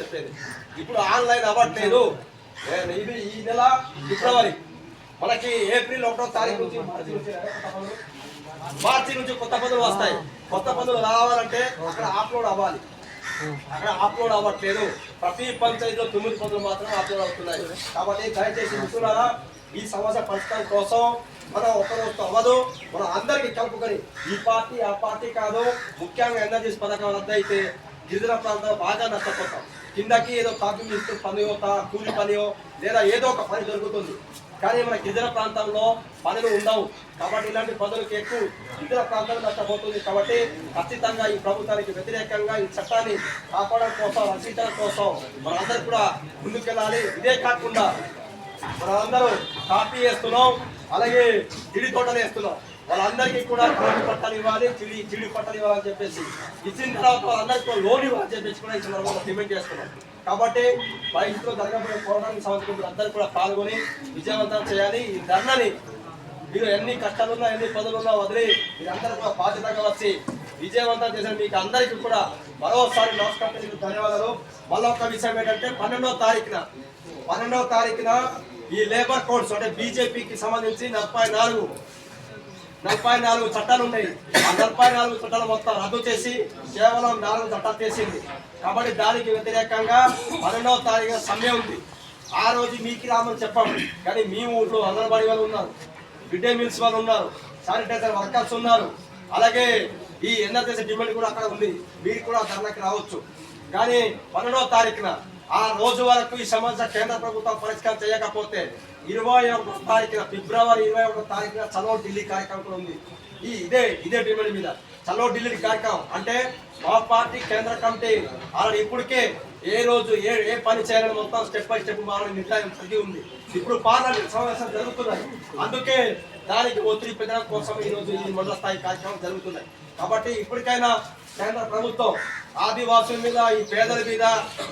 చెప్పేది. ఇప్పుడు ఆన్లైన్ అవ్వట్లేదు. ఇది ఈ నెల ఫిబ్రవరి. మనకి ఏప్రిల్ ఒకటో తారీఖు నుంచి మార్చి నుంచి కొత్త పనులు మార్చి నుంచి కొత్త పనులు వస్తాయి. కొత్త పనులు రావాలంటే అక్కడ అప్లోడ్ అవ్వాలి. అక్కడ అప్లోడ్ అవ్వట్లేదు. ప్రతి పంచాయతీలో తొమ్మిది పనులు మాత్రం అప్లోడ్ అవుతున్నాయి. కాబట్టి దయచేసి మిత్రులారా ఈ సమస్య పరిష్కారం కోసం మనం ఒక అవ్వదు. మనం అందరికీ కలుపుకొని ఈ పార్టీ ఆ పార్టీ కాదు ముఖ్యంగా ఎనర్జీస్ పథకం వద్ద అయితే గిరిజన ప్రాంతాలు బాగా నష్టపోతాం. కిందకి ఏదో కాఫీ ఇస్తూ పనియో కూలి పనియో లేదా ఏదో ఒక పని దొరుకుతుంది. కానీ మన గిరిజన ప్రాంతంలో పనులు ఉండవు. కాబట్టి ఇలాంటి పనులకు ఎక్కువ గిరిజన ప్రాంతాలు నష్టపోతుంది. కాబట్టి ఖచ్చితంగా ఈ ప్రభుత్వానికి వ్యతిరేకంగా ఈ చట్టాన్ని కాపాడడం కోసం రక్షించడం కోసం మనందరూ కూడా ముందుకెళ్ళాలి. ఇదే కాకుండా మనందరూ కాపీ వేస్తున్నాం అలాగే గిడి తోటలు వేస్తున్నాం. వాళ్ళందరికీ కూడా కోటి పట్టాలు ఇవ్వాలి చిడి చిడి పట్టాలు ఇవ్వాలని చెప్పేసి ఇచ్చిన తర్వాత వాళ్ళందరికీ లోన్ ఇవ్వాలని చెప్పేసి కూడా ఈ సందర్భంగా డిమాండ్ చేస్తున్నాం. కాబట్టి భవిష్యత్తులో జరగబోయే పోరాటానికి సంబంధించిన అందరూ కూడా పాల్గొని విజయవంతం చేయాలి. ఈ ధర్నాని మీరు ఎన్ని కష్టాలున్నా ఎన్ని పదులున్నా వదిలి మీరందరూ కూడా బాధ్యతగా వచ్చి విజయవంతం చేసిన మీకు అందరికీ కూడా మరోసారి నమస్కారం ధన్యవాదాలు. మళ్ళీ ఒక విషయం ఏంటంటే పన్నెండవ తారీఖున పన్నెండవ తారీఖున ఈ లేబర్ కోడ్స్ అంటే బీజేపీకి సంబంధించి ముప్పై నాలుగు నలభై నాలుగు చట్టాలు ఉన్నాయి. ఆ నలభై నాలుగు చట్టాలు మొత్తం రద్దు చేసి కేవలం నాలుగు చట్టాలు చేసింది. కాబట్టి దానికి వ్యతిరేకంగా పన్నెండవ తారీఖు సమ్మె ఉంది. ఆ రోజు మీకు రామని చెప్పాము కానీ మీ ఊళ్ళో అంగన్వాడీ వాళ్ళు ఉన్నారు. మిడ్ మీల్స్ వాళ్ళు ఉన్నారు. శానిటైజర్ వర్కర్స్ ఉన్నారు. అలాగే ఈ ఎన్ఆర్ఎస్ డిమాండ్ కూడా అక్కడ ఉంది. మీరు కూడా ధర్నాకి రావచ్చు. కానీ పన్నెండవ తారీఖున ఆ రోజు వరకు ఈ సమస్య కేంద్ర ప్రభుత్వం పరిష్కారం చేయకపోతే ఇరవై ఒకటో తారీఖున ఫిబ్రవరి ఇరవై ఒకటో తారీఖున చలో ఢిల్లీ కార్యక్రమం కూడా ఉంది. ఈ ఇదే ఇదే డిమాండ్ మీద. చలో ఢిల్లీ కార్యక్రమం. అంటే మా పార్టీ కేంద్ర కమిటీ ఆల్రెడీ ఇప్పటికే ఏ రోజు ఏ ఏ పని చేయాలని మొత్తం స్టెప్ బై స్టెప్ మారని నిర్ణయం కలిగి ఉంది. ఇప్పుడు పార్లమెంట్ సమావేశం జరుగుతున్నాయి. అందుకే దానికి ఒత్తిడి పెట్టడం కోసం ఈ రోజు ఈ మండల స్థాయి కార్యక్రమం జరుగుతున్నాయి. కాబట్టి ఇప్పటికైనా కేంద్ర ప్రభుత్వం ఆదివాసుల మీద ఈ పేదల మీద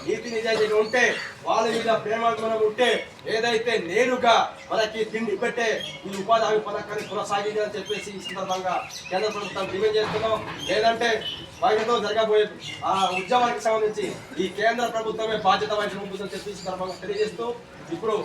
నీతి నిజాయితీ ఉంటే వాళ్ళ మీద ప్రేమాభిమానం ఉంటే ఏదైతే నేరుగా మనకి తిండి పెట్టే ఈ ఉపాధి హామీ పథకాన్ని కొనసాగించాలని చెప్పేసి ఈ సందర్భంగా కేంద్ర ప్రభుత్వం డిమాండ్ చేస్తున్నాం. లేదంటే బయటతో జరగబోయే ఆ ఉద్యమానికి సంబంధించి ఈ కేంద్ర ప్రభుత్వమే బాధ్యత వహించి ఉంటుందని చెప్పి ఈ సందర్భంగా తెలియజేస్తూ ఇప్పుడు